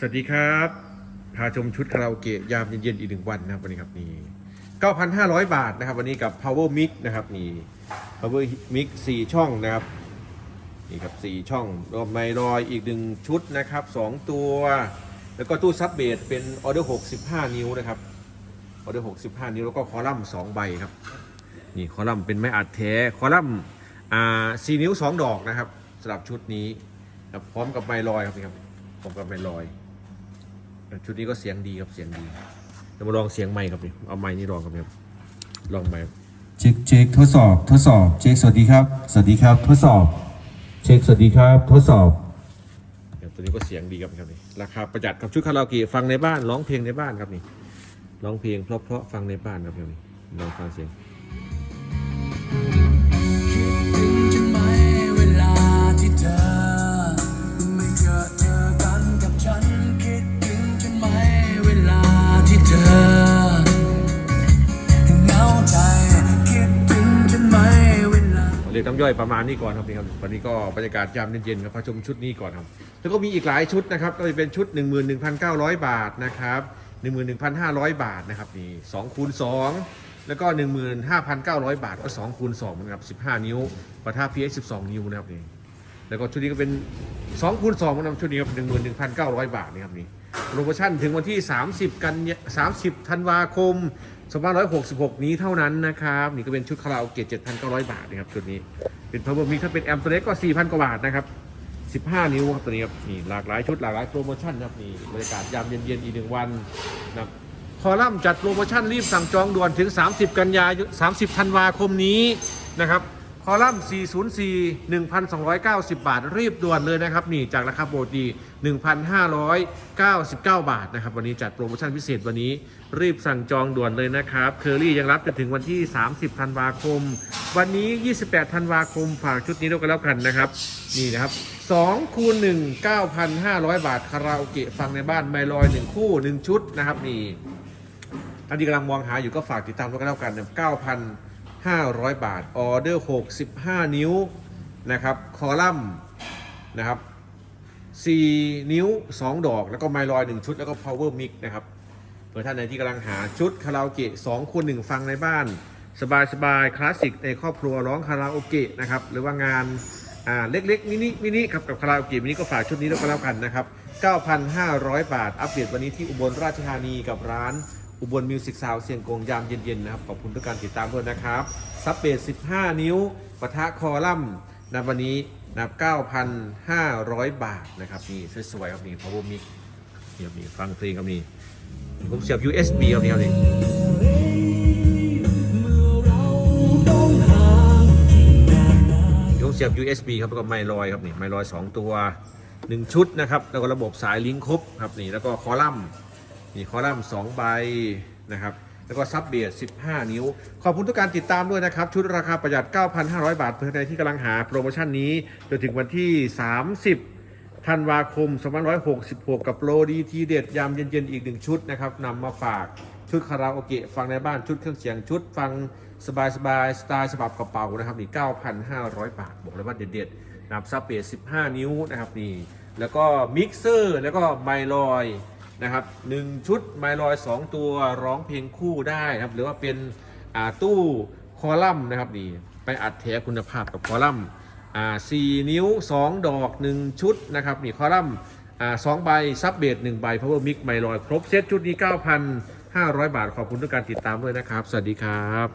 สวัสดีครับ พาชมชุดคาราโอเกะยามเย็นๆอีกหนึ่งวันนะครับวันนี้ครับนี่9,500 บาทนะครับ วันนี้กับ Power Mix นะครับนี่ Power Mix 4 ช่องนะครับนี่ครับ4ช่องรวมไมลอยอีกหนึ่งชุดนะครับ 2 ตัว แล้วก็ตู้ซับเบสเป็นออเดอร์65 นิ้วนะครับออเดอร์65 นิ้วแล้วก็คอลัมน์2ใบครับนี่คอลัมน์เป็นไม้อัดแท้คอลัมน์อ่า4นิ้ว 2 ดอกนะครับสำหรับชุดนี้พร้อมกับไมลอยครับนี่ครับพร้อมกับไมลอย ชุดนี้ก็เสียงดีครับเสียงดีเรามาลองเสียงใหม่ครับนี่เอาไม้นี่ลองครับครับลองใหม่เช็คเช็คทดสอบทดสอบเช็คสวัสดีครับ สวัสดีครับ ทดสอบ เช็คสวัสดีครับ ทดสอบครับตัวนี้ก็เสียงดีครับครับนี่ราคาประหยัดครับชุดคาราโอเกะฟังในบ้านร้องเพลงในบ้านครับนี่ร้องเพลงเพราะๆฟังในบ้านครับครับนี่ลองฟังเสียง น้ำย่อยประมาณนี้ก่อนครับนี่ครับวันนี้ก็บรรยากาศยามเย็นๆครับพาชมชุดนี้ก่อนครับแล้วก็มีอีกหลายชุดนะครับก็จะเป็นชุด 11,900 บาทนะครับ11,500 บาทนะครับนี่2คูณ2แล้วก็ 15,900 บาทก็2คูณ2นะครับ15 นิ้วประท่า PX 12 นิ้วนะครับนี่แล้วก็ชุดนี้ก็เป็น2คูณ2นะครับชุดนี้ครับ11,900 บาทนี่ครับนี่โปรโมชั่นถึงวันที่ 30 กันยา30ธันวาคม 2566 นี้เท่านั้นนะครับ นี่ก็เป็นชุดคาราโอเกะ7,900 บาทนะครับชุดนี้เป็น power mix ถ้าเป็นแอมตัวเล็กก็ 4,000 กว่าบาทนะครับ 15 นิ้วครับตัวนี้ครับนี่หลากหลายชุดหลากหลายโปรโมชั่นครับนี่บรรยากาศยามเย็นๆอีกหนึ่งวันนะครับคอลัมน์จัดโปรโมชั่นรีบสั่งจองด่วนถึง 30 กันยายน 30 ธันวาคมนี้นะครับ อลัมน์ 404 1,290 บาท รีบด่วนเลยนะครับ นี่จากราคาปกติ1,599 บาทนะครับ วันนี้จัดโปรโมชั่นพิเศษวันนี้ รีบสั่งจองด่วนเลยนะครับเคอรี่ยังรับจนถึงวันที่ 30 ธันวาคม วันนี้ 28 ธันวาคม ฝากชุดนี้ด้วยกันแล้วกันนะครับ นี่นะครับ2คูณ1 9,500 บาท คาราโอเกะฟังในบ้านไมลอย 1 คู่ 1 ชุดนะครับนี่ท่านที่กำลังมองหาอยู่ก็ฝากติดตามด้วยกันแล้วกันน 500 บาท ออเดอร์ 65 นิ้วนะครับ คอลัมน์นะครับ 4 นิ้ว 2 ดอก แล้วก็ไมลอย 1 ชุด แล้วก็ power mix นะครับเผื่อท่านไหนที่กำลังหาชุดคาราโอเกะ2คูณ1ฟังในบ้าน สบายสบายๆคลาสสิกในครอบครัวร้องคาราโอเกะนะครับ หรือว่างานอ่าเล็กๆมินิมินิครับกับคาราโอเกะมินิก็ฝากชุดนี้ด้วกันแล้วกันนะครับ 9,500 บาท อัปเดตวันนี้ที่อุบลราชธานีกับร้าน อุบลมิวสิกซาวเสียงกงยามเย็นๆนะครับ ขอบคุณทุกการติดตามด้วยนะครับ ซับเบส15 นิ้วปะทะคอลัมน์นะวันนี้นะครับ9,500 บาทนะครับนี่สวยๆครับนี่ power mix นี่ครับนี่ฟังเพลงครับนี่ผมเสียบ USB ครับนี่ครับนี่ผมเสียบ USB ครับแล้วก็ไมลอยครับนี่ไมลอย 2 ตัว 1 ชุดนะครับ แล้วก็ระบบสายลิงก์ครบครับนี่แล้วก็คอลัมน์ นี่คอลัมน์2ใบนะครับแล้วก็ซับเบียด15 นิ้ว ขอบคุณทุกการติดตามด้วยนะครับ ชุดราคาประหยัด 9,500 บาทเพื่อใครที่กำลังหาโปรโมชั่นนี้จนถึงวันที่ 30 ธันวาคม 2566 กับโปรดีทีเด็ดยามเย็นๆ อีกหนึ่งชุดนะครับนำมาฝากชุดคาราโอเกะฟังในบ้านชุดเครื่องเสียงชุดฟังสบายสบายๆสไตล์ฉบับกระเป๋านะครับนี่ 9,500 บาท บอกเลยว่าเด็ดๆนะครับซับเบส15 นิ้วนะครับนี่แล้วก็มิกเซอร์แล้วก็ไมลอย นะครับหนึ่งชุดไมลอย2ตัวร้องเพลงคู่ได้นะครับ หรือว่าเป็นตู้คอลัมน์นะครับนี่ไปอัดแท้คุณภาพกับคอลัมน์อ่า4นิ้ว 2 ดอก 1 ชุดนะครับนี่คอลัมน์อ่า2ใบ ซับเบส1ใบ power mix ไมลอยครบเซตชุดนี้ 9,500 บาท ขอบคุณทุกการติดตามด้วยนะครับ สวัสดีครับ